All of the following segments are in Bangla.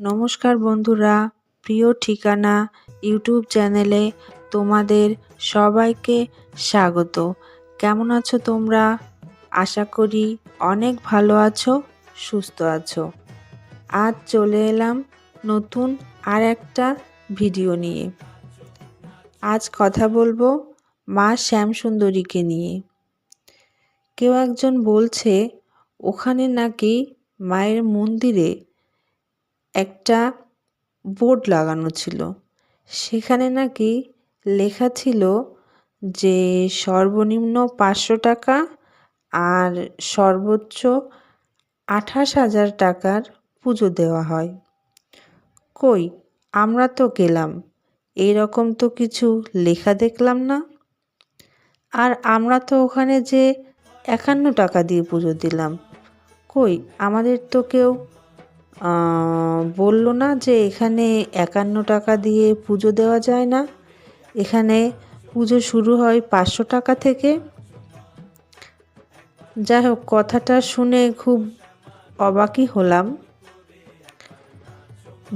নমস্কার বন্ধুরা, প্রিয় ঠিকানা ইউটিউব চ্যানেলে তোমাদের সবাইকে স্বাগত। কেমন আছো তোমরা? আশা করি অনেক ভালো আছো, সুস্থ আছো। আজ চলে এলাম নতুন আর একটা ভিডিও নিয়ে। আজ কথা বলব মা শ্যামসুন্দরীকে নিয়ে। কেউ একজন বলছে, ওখানে নাকি মায়ের মন্দিরে একটা বোর্ড লাগানো ছিল। সেখানে নাকি লেখা ছিল যে সর্বনিম্ন পাঁচশো টাকা আর সর্বোচ্চ আঠাশ হাজার টাকার পুজো দেওয়া হয়। কই, আমরা তো গেলাম। এরকম তো কিছু লেখা দেখলাম না। আর আমরা তো ওখানে যে একান্ন টাকা দিয়ে পুজো দিলাম। কই, আমাদের তো কেউ বলল না যে এখানে একান্ন টাকা দিয়ে পুজো দেওয়া যায় না। এখানে পুজো শুরু হয় পাঁচশো টাকা থেকে। যাই হোক, কথাটা শুনে খুব অবাকই হলাম।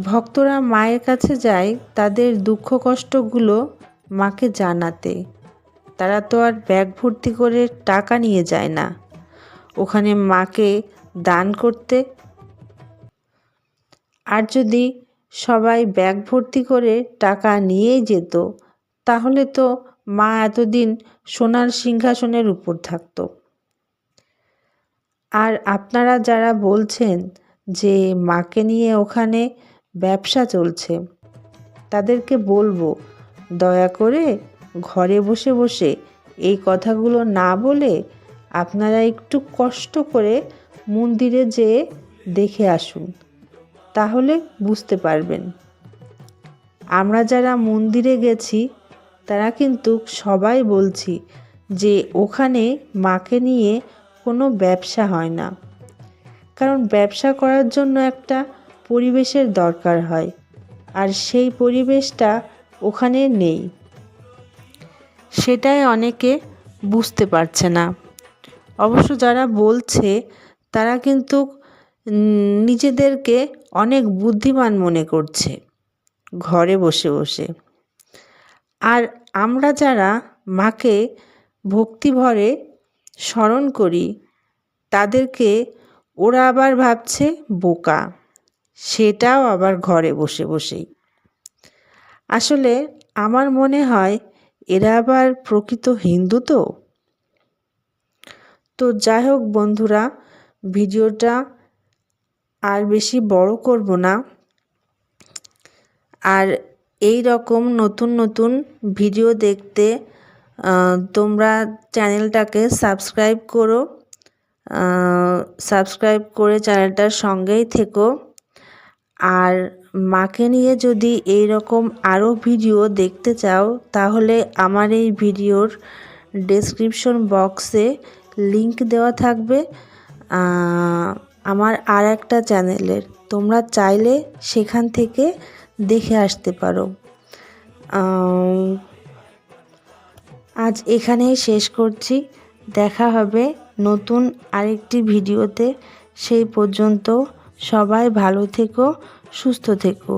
ভক্তরা মায়ের কাছে যায়, তাদের দুঃখ কষ্টগুলো মাকে জানাতে। তারা তো আর ব্যাগ ভর্তি করে টাকা নিয়ে যায় না। ওখানে মাকে দান করতে আর যদি সবাই ব্যাগ ভর্তি করে টাকা নিয়েই যেত, তাহলে তো মা এতদিন সোনার সিংহাসনের উপর থাকতো। আর আপনারা যারা বলছেন যে মাকে নিয়ে ওখানে ব্যবসা চলছে, তাদেরকে বলব, দয়া করে ঘরে বসে বসে এই কথাগুলো না বলে আপনারা একটু কষ্ট করে মন্দিরে যেয়ে দেখে আসুন। তাহলে বুঝতে পারবেন। আমরা যারা মন্দিরে গেছি, তারা কিন্তু সবাই বলছি যে ওখানে মাকে নিয়ে কোনো ব্যবসা হয় না। কারণ ব্যবসা করার জন্য একটা পরিবেশের দরকার হয়, আর সেই পরিবেশটা ওখানে নেই। সেটাই অনেকে বুঝতে পারছে না। অবশ্য যারা বলছে, তারা কিন্তু নিজেদেরকে অনেক বুদ্ধিমান মনে করছে ঘরে বসে বসে। আর আমরা যারা মাকে ভক্তিভরে স্মরণ করি, তাদেরকে ওরা আবার ভাবছে বোকা, সেটাও আবার ঘরে বসে বসেই। আসলে আমার মনে হয় এরা আবার প্রকৃত হিন্দু তো? তো যাই হোক বন্ধুরা, ভিডিওটা আর বেশি বড় করব না। আর এই রকম নতুন নতুন ভিডিও দেখতে তোমরা চ্যানেলটাকে সাবস্ক্রাইব করো সাবস্ক্রাইব করে চ্যানেলটার সঙ্গেই থেকো। আর মাকে নিয়ে যদি এই রকম আরও ভিডিও দেখতে চাও, তাহলে আমার এই ভিডিওর ডেসক্রিপশন বক্সে লিংক দেওয়া থাকবে। আমার আর একটা চ্যানেলের। তোমরা চাইলে সেখান থেকে দেখে আসতে পারো। আজ এখানেই শেষ করছি। দেখা হবে নতুন আরেকটি ভিডিওতে। সেই পর্যন্ত সবাই ভালো থেকো, সুস্থ থেকো।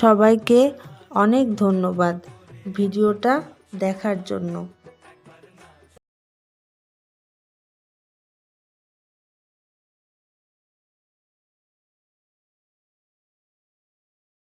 সবাইকে অনেক ধন্যবাদ ভিডিওটা দেখার জন্য।